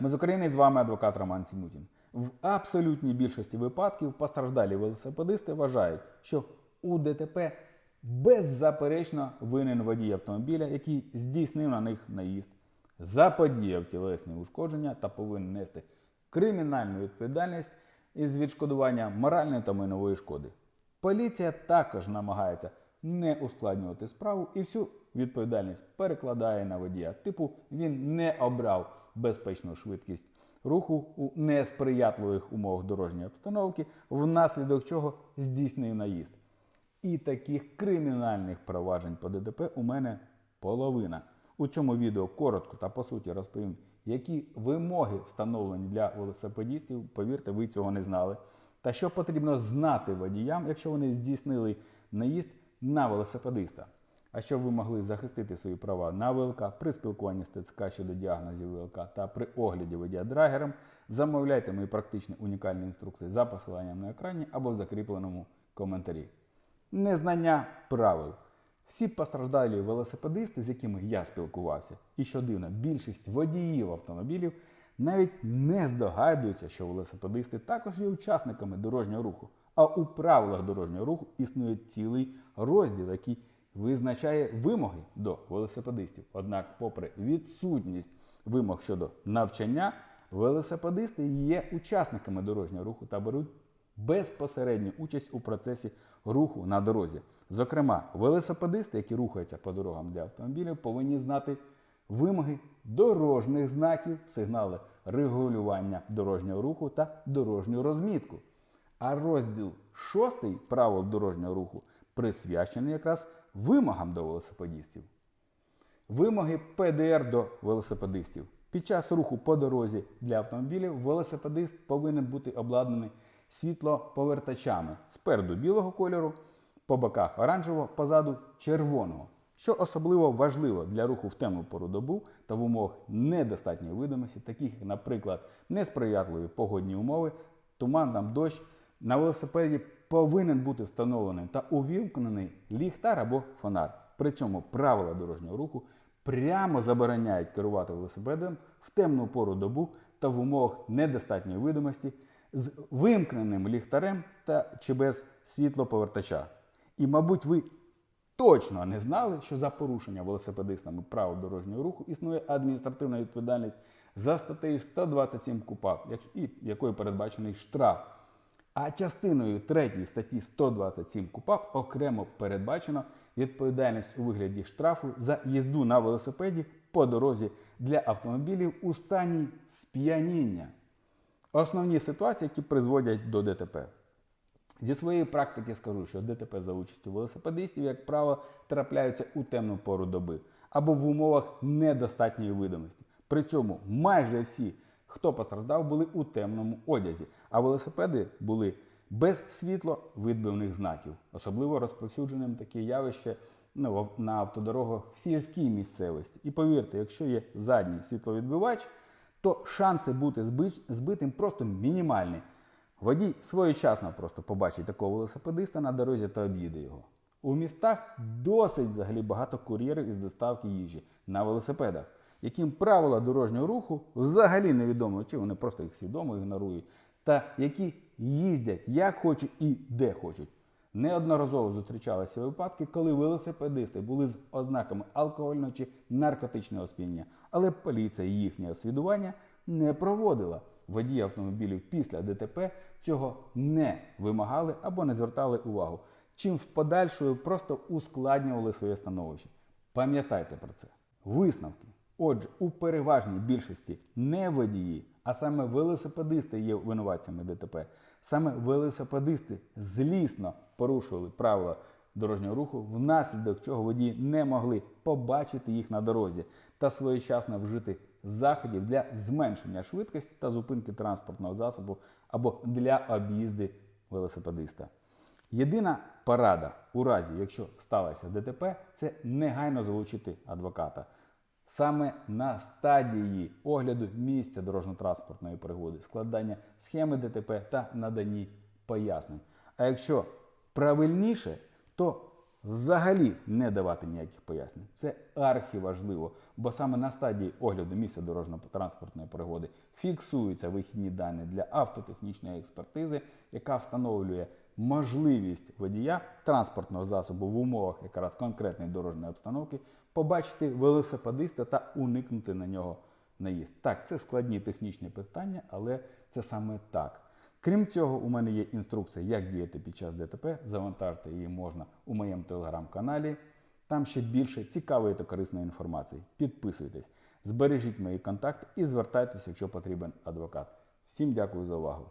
Ми з України і з вами адвокат Роман Сімутін. В абсолютній більшості випадків постраждалі велосипедисти вважають, що у ДТП беззаперечно винен водій автомобіля, який здійснив на них наїзд, заподіяв тілесні ушкодження та повинен нести кримінальну відповідальність із відшкодування моральної та майнової шкоди. Поліція також намагається не ускладнювати справу і всю відповідальність перекладає на водія. Типу він не обрав безпечну швидкість руху у несприятливих умовах дорожньої обстановки, внаслідок чого здійснив наїзд. І таких кримінальних проваджень по ДТП у мене половина. У цьому відео коротко та по суті розповім, які вимоги встановлені для велосипедістів. Повірте, ви цього не знали. Та що потрібно знати водіям, якщо вони здійснили наїзд на велосипедиста. А щоб ви могли захистити свої права на ВЛК при спілкуванні з ТЦК щодо діагнозів ВЛК та при огляді водія замовляйте мої практичні унікальні інструкції за посиланням на екрані або в закріпленому коментарі. Незнання правил. Всі постраждалі велосипедисти, з якими я спілкувався, і що дивно, більшість водіїв автомобілів навіть не здогадуються, що велосипедисти також є учасниками дорожнього руху. А у правилах дорожнього руху існує цілий розділ, який визначає вимоги до велосипедистів. Однак, попри відсутність вимог щодо навчання, велосипедисти є учасниками дорожнього руху та беруть безпосередню участь у процесі руху на дорозі. Зокрема, велосипедисти, які рухаються по дорогам для автомобілів, повинні знати вимоги дорожніх знаків, сигнали регулювання дорожнього руху та дорожню розмітку. А розділ 6 правил дорожнього руху присвячений якраз вимогам до велосипедистів. Вимоги ПДР до велосипедистів. Під час руху по дорозі для автомобілів велосипедист повинен бути обладнаний світлоповертачами спереду білого кольору, по боках оранжевого, позаду червоного. Що особливо важливо для руху в темну пору добу та в умовах недостатньої видимості, таких як, наприклад, несприятливі погодні умови, туман там дощ, на велосипеді повинен бути встановлений та увімкнений ліхтар або фонар. При цьому правила дорожнього руху прямо забороняють керувати велосипедом в темну пору добу та в умовах недостатньої видимості з вимкненим ліхтарем та чи без світлоповертача. І, мабуть, ви точно не знали, що за порушення велосипедистами правил дорожнього руху існує адміністративна відповідальність за статтею 127 КУПАП, як- і якою передбачений штраф. А частиною 3 статті 127 КУПАП окремо передбачено відповідальність у вигляді штрафу за їзду на велосипеді по дорозі для автомобілів у стані сп'яніння. Основні ситуації, які призводять до ДТП. Зі своєї практики скажу, що ДТП за участю велосипедистів, як правило, трапляються у темну пору доби або в умовах недостатньої видимості. При цьому майже всі, хто постраждав, були у темному одязі, а велосипеди були без світловидбивних знаків. Особливо розповсюдженим таке явище ну, на автодорогах в сільській місцевості. І повірте, якщо є задній світловідбивач, то шанси бути збитим просто мінімальні. Водій своєчасно просто побачить такого велосипедиста на дорозі та об'їде його. У містах досить взагалі багато кур'єрів із доставки їжі на велосипедах, яким правила дорожнього руху взагалі невідомо, чи вони просто їх свідомо ігнорують, та які їздять як хочуть і де хочуть. Неодноразово зустрічалися випадки, коли велосипедисти були з ознаками алкогольного чи наркотичного сп'яніння, але поліція їхнє освідування не проводила. Водії автомобілів після ДТП цього не вимагали або не звертали увагу, чим в подальшою просто ускладнювали своє становище. Пам'ятайте про це. Висновки. Отже, у переважній більшості не водії, а саме велосипедисти є винуватцями ДТП. Саме велосипедисти злісно порушували правила дорожнього руху, внаслідок чого водії не могли побачити їх на дорозі та своєчасно вжити заходів для зменшення швидкості та зупинки транспортного засобу або для об'їзди велосипедиста. Єдина порада у разі, якщо сталося ДТП, це негайно залучити адвоката. Саме на стадії огляду місця дорожньо-транспортної пригоди, складання схеми ДТП та наданні пояснень. А якщо правильніше, то взагалі не давати ніяких пояснень. Це архіважливо, бо саме на стадії огляду місця дорожньо-транспортної пригоди фіксуються вихідні дані для автотехнічної експертизи, яка встановлює можливість водія транспортного засобу в умовах якраз конкретної дорожньої обстановки побачити велосипедиста та уникнути на нього наїзд. Так, це складні технічні питання, але це саме так. Крім цього, у мене є інструкція, як діяти під час ДТП. Завантажити її можна у моєму телеграм-каналі. Там ще більше цікавої та корисної інформації. Підписуйтесь, збережіть мої контакти і звертайтеся, якщо потрібен адвокат. Всім дякую за увагу.